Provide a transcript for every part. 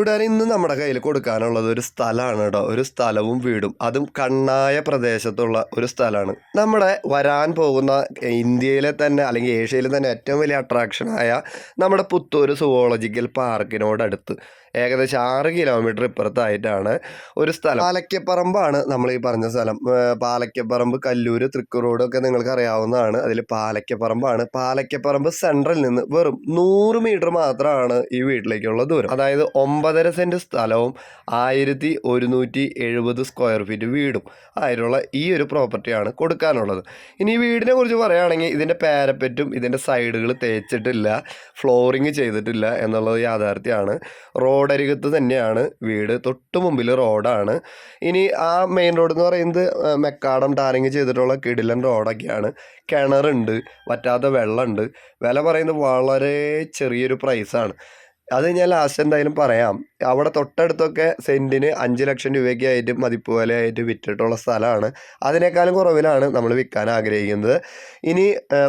കൂട്ടുകാരെ ഇന്ന് നമ്മുടെ കയ്യിൽ കൊടുക്കാനുള്ളത് ഒരു സ്ഥലമാണ് കേട്ടോ. ഒരു സ്ഥലവും വീടും. അതും കണ്ണായ പ്രദേശത്തുള്ള ഒരു സ്ഥലമാണ്. നമ്മുടെ വരാൻ പോകുന്ന ഇന്ത്യയിലെ തന്നെ അല്ലെങ്കിൽ ഏഷ്യയിലെ തന്നെ ഏറ്റവും വലിയ അട്രാക്ഷനായ നമ്മുടെ പുത്തൂർ സുവോളജിക്കൽ പാർക്കിനോടടുത്ത് ഏകദേശം ആറ് കിലോമീറ്റർ ഇപ്പുറത്തായിട്ടാണ് ഒരു സ്ഥലം. പാലക്കപ്പറമ്പാണ് നമ്മൾ ഈ പറഞ്ഞ സ്ഥലം. പാലക്കപ്പറമ്പ് കല്ലൂർ തൃക്കുറോഡ് റോഡൊക്കെ നിങ്ങൾക്ക് അറിയാവുന്നതാണ് അതിൽ പാലക്കപ്പറമ്പാണ്. പാലക്കപ്പറമ്പ് സെൻട്രൽ നിന്ന് വെറും നൂറ് മീറ്റർ മാത്രമാണ് ഈ വീട്ടിലേക്കുള്ള ദൂരം. അതായത് ഒമ്പതര സെന്റ് സ്ഥലവും ആയിരത്തി ഒരുന്നൂറ്റി എഴുപത് സ്ക്വയർ ഫീറ്റ് വീടും ആയിട്ടുള്ള ഈ ഒരു പ്രോപ്പർട്ടിയാണ് കൊടുക്കാനുള്ളത്. ഇനി ഈ വീടിനെ കുറിച്ച് പറയുകയാണെങ്കിൽ ഇതിന്റെ പാരപ്പറ്റും ഇതിന്റെ സൈഡുകൾ തേച്ചിട്ടില്ല ഫ്ലോറിങ് ചെയ്തിട്ടില്ല എന്നുള്ളത് യാഥാർത്ഥ്യമാണ്. റോഡരികത്ത് തന്നെയാണ് വീട് തൊട്ട് മുമ്പിൽ റോഡാണ് ഇനി ആ മെയിൻ റോഡ് എന്ന് പറയുന്നത് മെക്കാടം ടാറിങ് ചെയ്തിട്ടുള്ള കിടിലൻ റോഡൊക്കെയാണ് കിണറുണ്ട് പറ്റാത്ത വെള്ളമുണ്ട്. വില പറയുന്നത് വളരെ ചെറിയൊരു പ്രൈസാണ് അത് ഞാൻ ലാസ്റ്റ് എന്തായാലും പറയാം. അവിടെ തൊട്ടടുത്തൊക്കെ സെന്റിന് അഞ്ച് ലക്ഷം രൂപയൊക്കെ ആയിട്ട് മതിപ്പ് വിലയായിട്ട് വിറ്റിട്ടുള്ള സ്ഥലമാണ്. അതിനേക്കാളും കുറവിലാണ് നമ്മൾ വിൽക്കാൻ ആഗ്രഹിക്കുന്നത്. ഇനി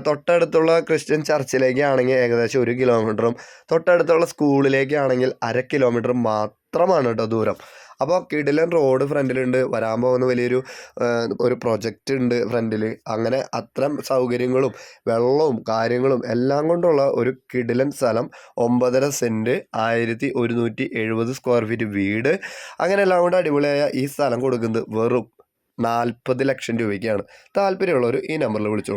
തൊട്ടടുത്തുള്ള ക്രിസ്ത്യൻ ചർച്ചിലേക്കാണെങ്കിൽ ഏകദേശം ഒരു കിലോമീറ്ററും തൊട്ടടുത്തുള്ള സ്കൂളിലേക്കാണെങ്കിൽ അര കിലോമീറ്റർ മാത്രമാണ് കേട്ടോ ദൂരം. അപ്പോൾ കിടിലൻ റോഡ് ഫ്രണ്ടിലുണ്ട്. വരാൻ പോകുന്ന വലിയൊരു ഒരു പ്രൊജക്റ്റ് ഉണ്ട് ഫ്രണ്ടിൽ അങ്ങനെ അത്തരം സൗകര്യങ്ങളും വെള്ളവും കാര്യങ്ങളും എല്ലാം കൊണ്ടുള്ള ഒരു കിടിലൻ സ്ഥലം. ഒമ്പതര സെന്റ് ആയിരത്തി ഒരുന്നൂറ്റി എഴുപത് സ്ക്വയർ ഫീറ്റ് വീട്. അങ്ങനെ എല്ലാം കൊണ്ട് അടിപൊളിയായ ഈ സ്ഥലം കൊടുക്കുന്നത് വെറും നാൽപ്പത് ലക്ഷം രൂപയ്ക്കാണ്. താല്പര്യമുള്ളവർ ഈ നമ്പറിൽ വിളിച്ചു